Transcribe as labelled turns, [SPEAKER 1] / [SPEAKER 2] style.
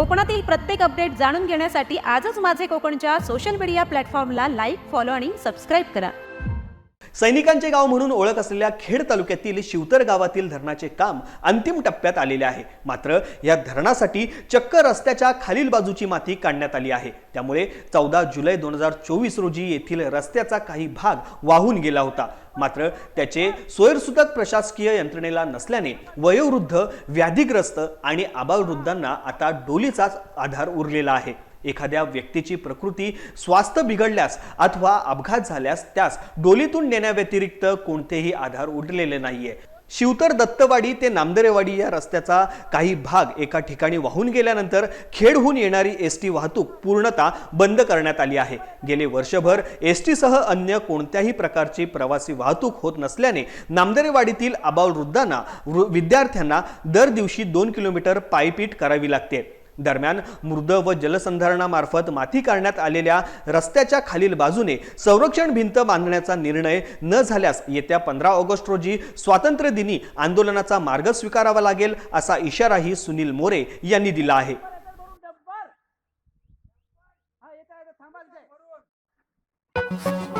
[SPEAKER 1] कोकणातील प्रत्येक अपडेट जाणून घेण्यासाठी आजच माझे कोकणच्या सोशल मीडिया प्लॅटफॉर्मला लाईक फॉलो आणि सबस्क्राईब करा.
[SPEAKER 2] सैनिकांचे गाव म्हणून ओळख असलेल्या खेड तालुक्यातील शिवतर गावातील धरणाचे काम अंतिम टप्प्यात आलेले आहे. मात्र या धरणासाठी चक्क रस्त्याच्या खालील बाजूची माती काढण्यात आली आहे. त्यामुळे चौदा जुलै दोन हजार चोवीस रोजी येथील रस्त्याचा काही भाग वाहून गेला होता. मात्र त्याचे सोयरसुतक प्रशासकीय यंत्रणेला नसल्याने वयोवृद्ध व्याधीग्रस्त आणि आबालवृद्धांना आता डोलीचाच आधार उरलेला आहे. एखाद्या व्यक्तीची प्रकृती स्वास्थ्य बिघडल्यास अथवा अपघात झाल्यास त्यास डोलीतून नेण्याव्यतिरिक्त कोणतेही आधार उरलेले नाहीये. शिवतर दत्तवाडी ते नामदरेवाडी या रस्त्याचा काही भाग एका ठिकाणी वाहून गेल्यानंतर खेडहून येणारी एस टी वाहतूक पूर्णतः बंद करण्यात आली आहे. गेले वर्षभर एस टीसह अन्य कोणत्याही प्रकारची प्रवासी वाहतूक होत नसल्याने नामदरेवाडीतील अबालवृद्धांना वृ- विद्यार्थ्यांना दर दिवशी दोन किलोमीटर पायपीट करावी लागते. दरम्यान मृद व जलसंधारणामार्फत माती काढण्यात आलेल्या रस्त्याच्या खालील बाजूने संरक्षण भिंत बांधण्याचा निर्णय न झाल्यास येत्या पंधरा ऑगस्ट रोजी स्वातंत्र्य दिनी आंदोलनाचा मार्ग स्वीकारावा लागेल असा इशाराही सुनील मोरे यांनी दिला आहे Thank you.